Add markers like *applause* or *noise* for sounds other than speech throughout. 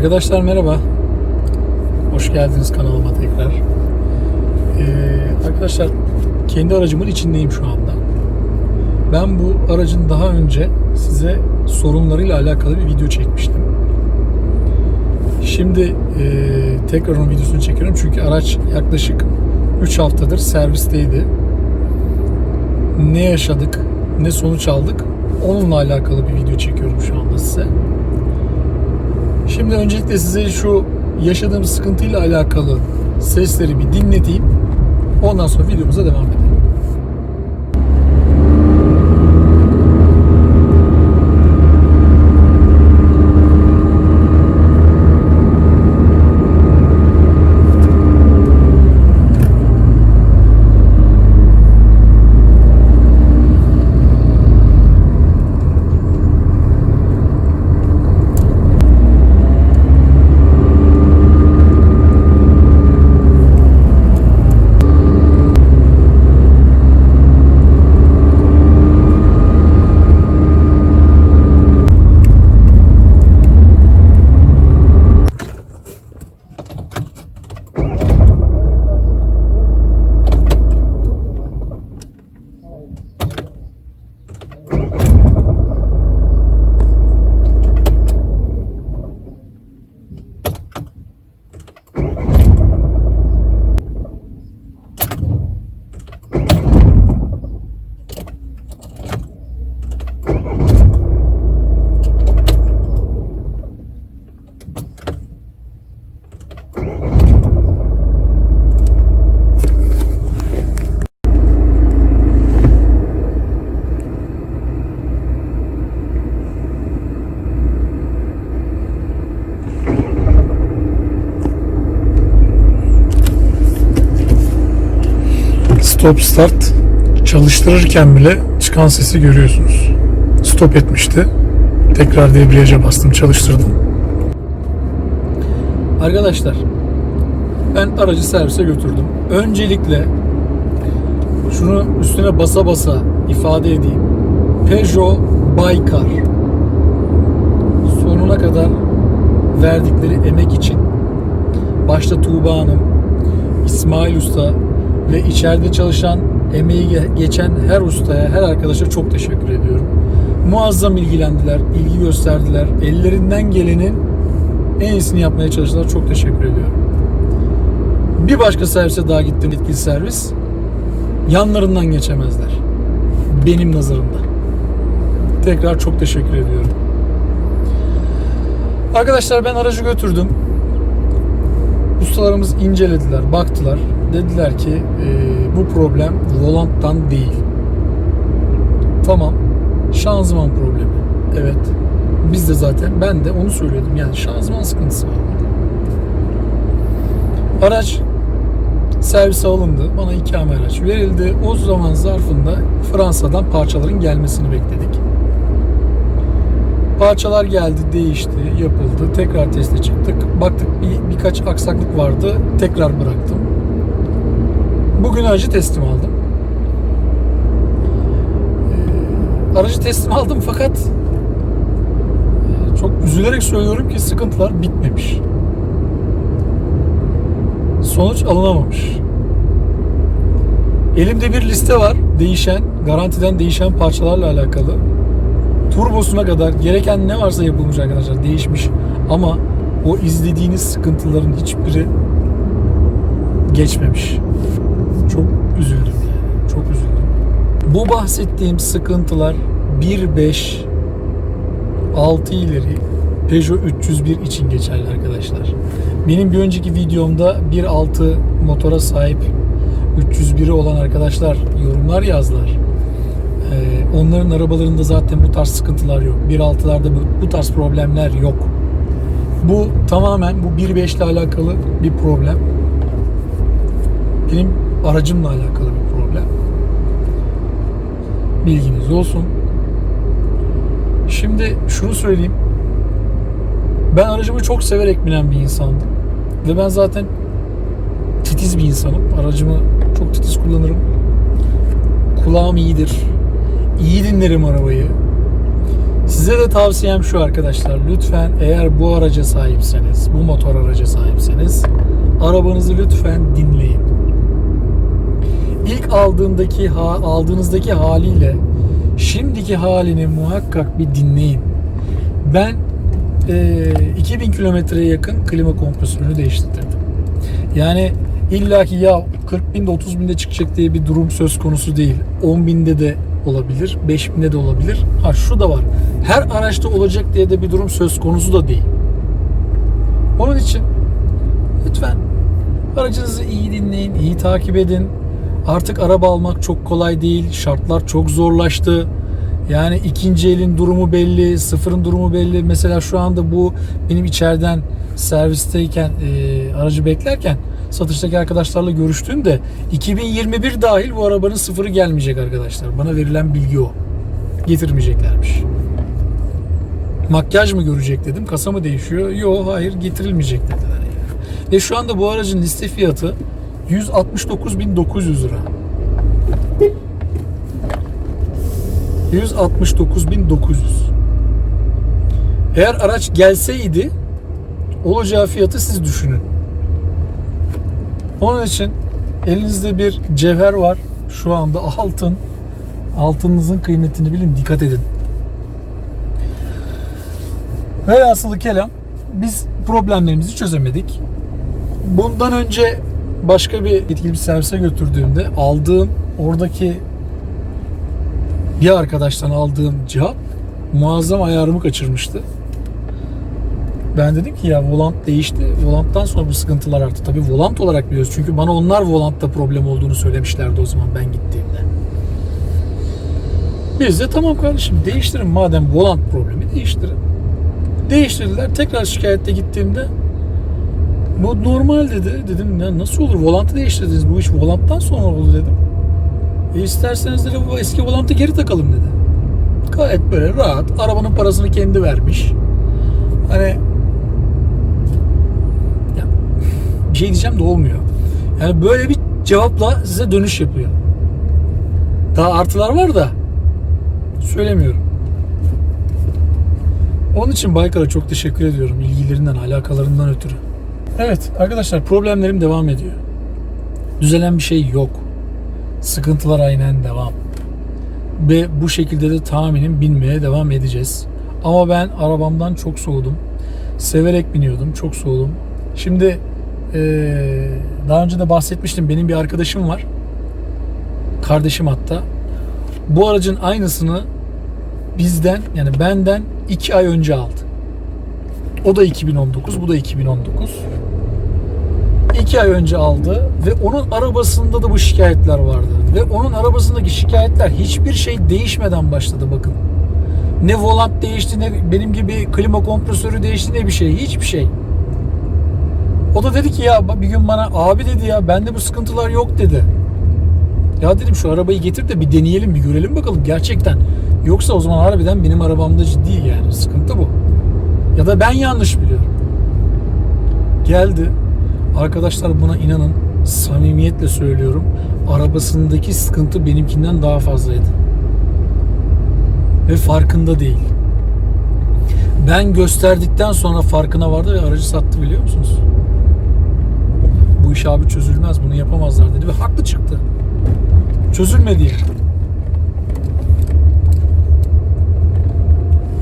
Arkadaşlar merhaba. Hoş geldiniz kanalıma tekrar. Ee, arkadaşlar kendi aracımın içindeyim şu anda. Ben bu aracın daha önce size sorunlarıyla alakalı bir video çekmiştim. Şimdi e, tekrar onun videosunu çekiyorum çünkü araç yaklaşık 3 haftadır servisteydi. Ne yaşadık, ne sonuç aldık onunla alakalı bir video çekiyorum şu anda size. Şimdi öncelikle size şu yaşadığım sıkıntıyla alakalı sesleri bir dinleteyim. Ondan sonra videomuza devam edelim. Stop start çalıştırırken bile çıkan sesi görüyorsunuz. Stop etmişti. Tekrar debriyaja bastım, çalıştırdım. Arkadaşlar, ben aracı servise götürdüm. Öncelikle şunu üstüne basa basa ifade edeyim. Peugeot Baykar sonuna kadar verdikleri emek için başta Tuğba Hanım, İsmail Usta ve içeride çalışan emeği ge- geçen her ustaya, her arkadaşa çok teşekkür ediyorum. Muazzam ilgilendiler, ilgi gösterdiler. Ellerinden gelenin en iyisini yapmaya çalıştılar. Çok teşekkür ediyorum. Bir başka servise daha gittim yetkili servis. Yanlarından geçemezler. Benim nazarımda. Tekrar çok teşekkür ediyorum. Arkadaşlar ben aracı götürdüm. Ustalarımız incelediler, baktılar. Dediler ki e, bu problem volanttan değil. Tamam. Şanzıman problemi. Evet. Biz de zaten ben de onu söylüyordum. Yani şanzıman sıkıntısı var. Araç servise alındı. Bana ikame araç verildi. O zaman zarfında Fransa'dan parçaların gelmesini bekledik. Parçalar geldi, değişti, yapıldı. Tekrar teste çıktık. Baktık bir, birkaç aksaklık vardı. Tekrar bıraktım. Bugün aracı teslim aldım. Ee, aracı teslim aldım fakat e, çok üzülerek söylüyorum ki sıkıntılar bitmemiş. Sonuç alınamamış. Elimde bir liste var. Değişen, garantiden değişen parçalarla alakalı turbosuna kadar gereken ne varsa yapılmış arkadaşlar değişmiş ama o izlediğiniz sıkıntıların hiçbiri geçmemiş. Üzüldüm yani. Çok üzüldüm. Bu bahsettiğim sıkıntılar 1.5 6 ileri Peugeot 301 için geçerli arkadaşlar. Benim bir önceki videomda 1.6 motora sahip 301'i olan arkadaşlar yorumlar yazdılar. Ee, onların arabalarında zaten bu tarz sıkıntılar yok. 1.6'larda bu, bu tarz problemler yok. Bu tamamen bu 1.5 ile alakalı bir problem. Benim aracımla alakalı bir problem. Bilginiz olsun. Şimdi şunu söyleyeyim. Ben aracımı çok severek binen bir insandım. Ve ben zaten titiz bir insanım. Aracımı çok titiz kullanırım. Kulağım iyidir. İyi dinlerim arabayı. Size de tavsiyem şu arkadaşlar. Lütfen eğer bu araca sahipseniz, bu motor araca sahipseniz arabanızı lütfen dinleyin. İlk aldığındaki ha, aldığınızdaki haliyle şimdiki halini muhakkak bir dinleyin. Ben e, 2000 kilometreye yakın klima kompresörünü değiştirdim. Yani illaki ya 40 binde 30 binde çıkacak diye bir durum söz konusu değil. 10 binde de olabilir, 5 binde de olabilir. Ha şu da var. Her araçta olacak diye de bir durum söz konusu da değil. Onun için lütfen aracınızı iyi dinleyin, iyi takip edin. Artık araba almak çok kolay değil. Şartlar çok zorlaştı. Yani ikinci elin durumu belli, sıfırın durumu belli. Mesela şu anda bu benim içeriden servisteyken, e, aracı beklerken satıştaki arkadaşlarla görüştüğümde 2021 dahil bu arabanın sıfırı gelmeyecek arkadaşlar. Bana verilen bilgi o. Getirmeyeceklermiş. Makyaj mı görecek dedim. Kasa mı değişiyor? Yok hayır getirilmeyecek dediler. Yani. Ve şu anda bu aracın liste fiyatı 169.900 lira. 169.900. Eğer araç gelseydi olacağı fiyatı siz düşünün. Onun için elinizde bir cevher var. Şu anda altın. Altınınızın kıymetini bilin, dikkat edin. Velhasılı kelam biz problemlerimizi çözemedik. Bundan önce başka bir yetkili bir servise götürdüğümde aldığım oradaki bir arkadaştan aldığım cevap muazzam ayarımı kaçırmıştı. Ben dedim ki ya volant değişti. Volanttan sonra bu sıkıntılar arttı. Tabii volant olarak biliyoruz. Çünkü bana onlar volantta problem olduğunu söylemişlerdi o zaman ben gittiğimde. Biz de tamam kardeşim değiştirin madem volant problemi değiştirin. Değiştirdiler. Tekrar şikayette gittiğimde bu normal dedi. Dedim ne nasıl olur? Volantı değiştirdiniz. Bu iş volanttan sonra oldu dedim. E isterseniz dedi bu eski volantı geri takalım dedi. Gayet böyle rahat. Arabanın parasını kendi vermiş. Hani ya, bir şey diyeceğim de olmuyor. Yani böyle bir cevapla size dönüş yapıyor. Daha artılar var da söylemiyorum. Onun için Baykar'a çok teşekkür ediyorum ilgilerinden, alakalarından ötürü. Evet arkadaşlar problemlerim devam ediyor. Düzelen bir şey yok. Sıkıntılar aynen devam. Ve bu şekilde de tahminim binmeye devam edeceğiz. Ama ben arabamdan çok soğudum. Severek biniyordum, çok soğudum. Şimdi eee, daha önce de bahsetmiştim. Benim bir arkadaşım var. Kardeşim hatta. Bu aracın aynısını bizden yani benden 2 ay önce aldı. O da 2019, bu da 2019. 2 ay önce aldı ve onun arabasında da bu şikayetler vardı. Ve onun arabasındaki şikayetler hiçbir şey değişmeden başladı bakın. Ne volant değişti ne benim gibi klima kompresörü değişti ne bir şey. Hiçbir şey. O da dedi ki ya bir gün bana abi dedi ya bende bu sıkıntılar yok dedi. Ya dedim şu arabayı getir de bir deneyelim bir görelim bakalım gerçekten. Yoksa o zaman harbiden benim arabamda ciddi yani sıkıntı bu. Ya da ben yanlış biliyorum. Geldi. Arkadaşlar buna inanın samimiyetle söylüyorum. Arabasındaki sıkıntı benimkinden daha fazlaydı. Ve farkında değil. Ben gösterdikten sonra farkına vardı ve aracı sattı biliyor musunuz? Bu iş abi çözülmez bunu yapamazlar dedi ve haklı çıktı. Çözülmedi yani.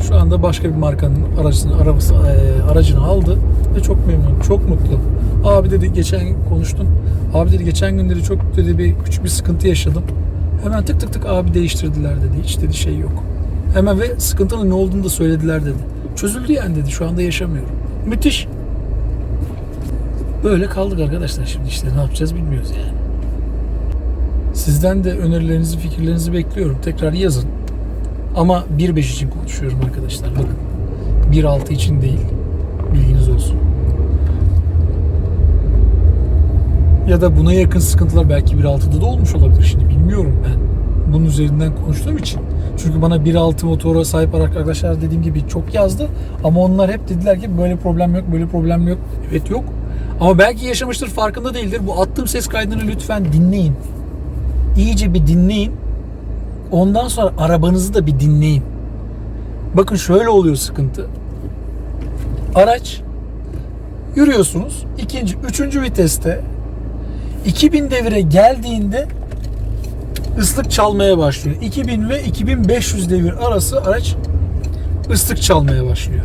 Şu anda başka bir markanın aracını, arabası, e, aracını aldı ve çok memnun, çok mutlu. Abi dedi geçen konuştum. Abi dedi geçen gün dedi çok dedi bir küçük bir sıkıntı yaşadım. Hemen tık tık tık abi değiştirdiler dedi. Hiç dedi şey yok. Hemen ve sıkıntının ne olduğunu da söylediler dedi. Çözüldü yani dedi. Şu anda yaşamıyorum. Müthiş. Böyle kaldık arkadaşlar şimdi işte ne yapacağız bilmiyoruz yani. Sizden de önerilerinizi, fikirlerinizi bekliyorum. Tekrar yazın. Ama 1.5 için konuşuyorum arkadaşlar. Bakın. 1.6 için değil. Bilginiz olsun. Ya da buna yakın sıkıntılar belki 1.6'da da olmuş olabilir şimdi bilmiyorum ben. Bunun üzerinden konuştuğum için. Çünkü bana 1.6 motora sahip arkadaşlar dediğim gibi çok yazdı. Ama onlar hep dediler ki böyle problem yok, böyle problem yok. Evet yok. Ama belki yaşamıştır farkında değildir. Bu attığım ses kaydını lütfen dinleyin. İyice bir dinleyin. Ondan sonra arabanızı da bir dinleyin. Bakın şöyle oluyor sıkıntı. Araç yürüyorsunuz. ikinci, üçüncü viteste 2000 devire geldiğinde ıslık çalmaya başlıyor. 2000 ve 2500 devir arası araç ıslık çalmaya başlıyor.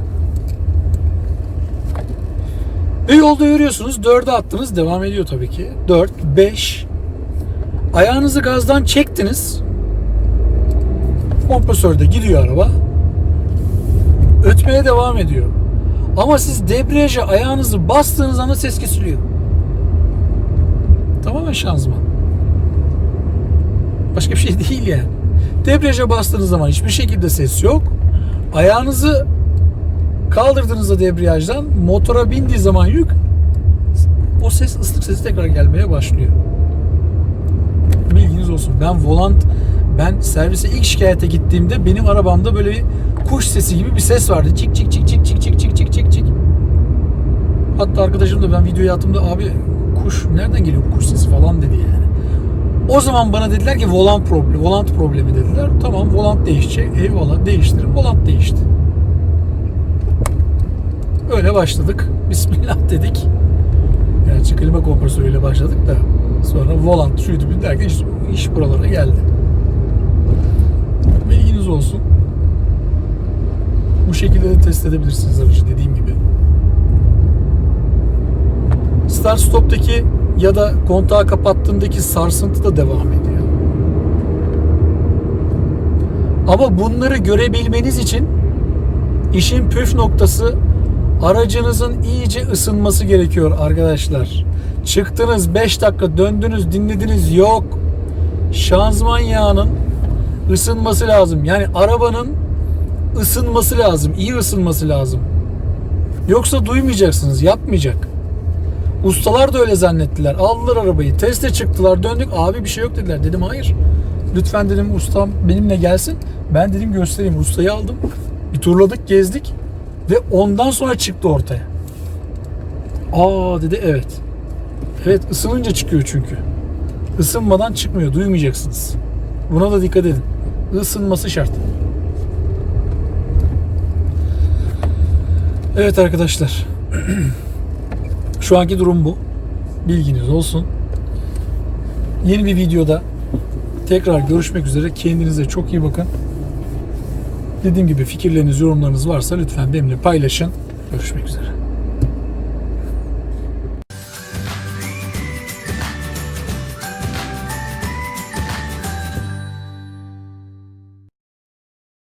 Ve yolda yürüyorsunuz. 4'e attınız. Devam ediyor tabii ki. 4, 5. Ayağınızı gazdan çektiniz. Kompresörde gidiyor araba. Ötmeye devam ediyor. Ama siz debriyaja ayağınızı bastığınız anda ses kesiliyor. Tamamen şanzıman. Başka bir şey *laughs* değil yani. Debriyaja bastığınız zaman hiçbir şekilde ses yok. Ayağınızı kaldırdığınızda debriyajdan motora bindiği zaman yük o ses ıslık sesi tekrar gelmeye başlıyor. Bilginiz olsun. Ben volant ben servise ilk şikayete gittiğimde benim arabamda böyle bir kuş sesi gibi bir ses vardı. Çık çık çık çık çık çık çık çık çık çık. Hatta arkadaşım da ben videoyu attığımda abi kuş nereden geliyor bu kuş sesi falan dedi yani. O zaman bana dediler ki volant problemi, volant problemi dediler. Tamam volant değişecek. Eyvallah değiştirin. Volant değişti. Öyle başladık. *laughs* Bismillah dedik. Gerçi klima kompresörüyle başladık da sonra volant şuydu derken iş, iş buralara geldi. Olsun. Bu şekilde de test edebilirsiniz aracı dediğim gibi. Start stop'taki ya da kontağı kapattığındaki sarsıntı da devam ediyor. Ama bunları görebilmeniz için işin püf noktası aracınızın iyice ısınması gerekiyor arkadaşlar. Çıktınız 5 dakika döndünüz dinlediniz yok. Şanzıman yağının ısınması lazım. Yani arabanın ısınması lazım. iyi ısınması lazım. Yoksa duymayacaksınız. Yapmayacak. Ustalar da öyle zannettiler. Aldılar arabayı. Teste çıktılar. Döndük. Abi bir şey yok dediler. Dedim hayır. Lütfen dedim ustam benimle gelsin. Ben dedim göstereyim. Ustayı aldım. Bir turladık, gezdik. Ve ondan sonra çıktı ortaya. Aa dedi evet. Evet ısınınca çıkıyor çünkü. Isınmadan çıkmıyor. Duymayacaksınız. Buna da dikkat edin. Isınması şart. Evet arkadaşlar. *clears throat* Şu anki durum bu. Bilginiz olsun. Yeni bir videoda tekrar görüşmek üzere. Kendinize çok iyi bakın. Dediğim gibi fikirleriniz, yorumlarınız varsa lütfen benimle paylaşın. Görüşmek üzere.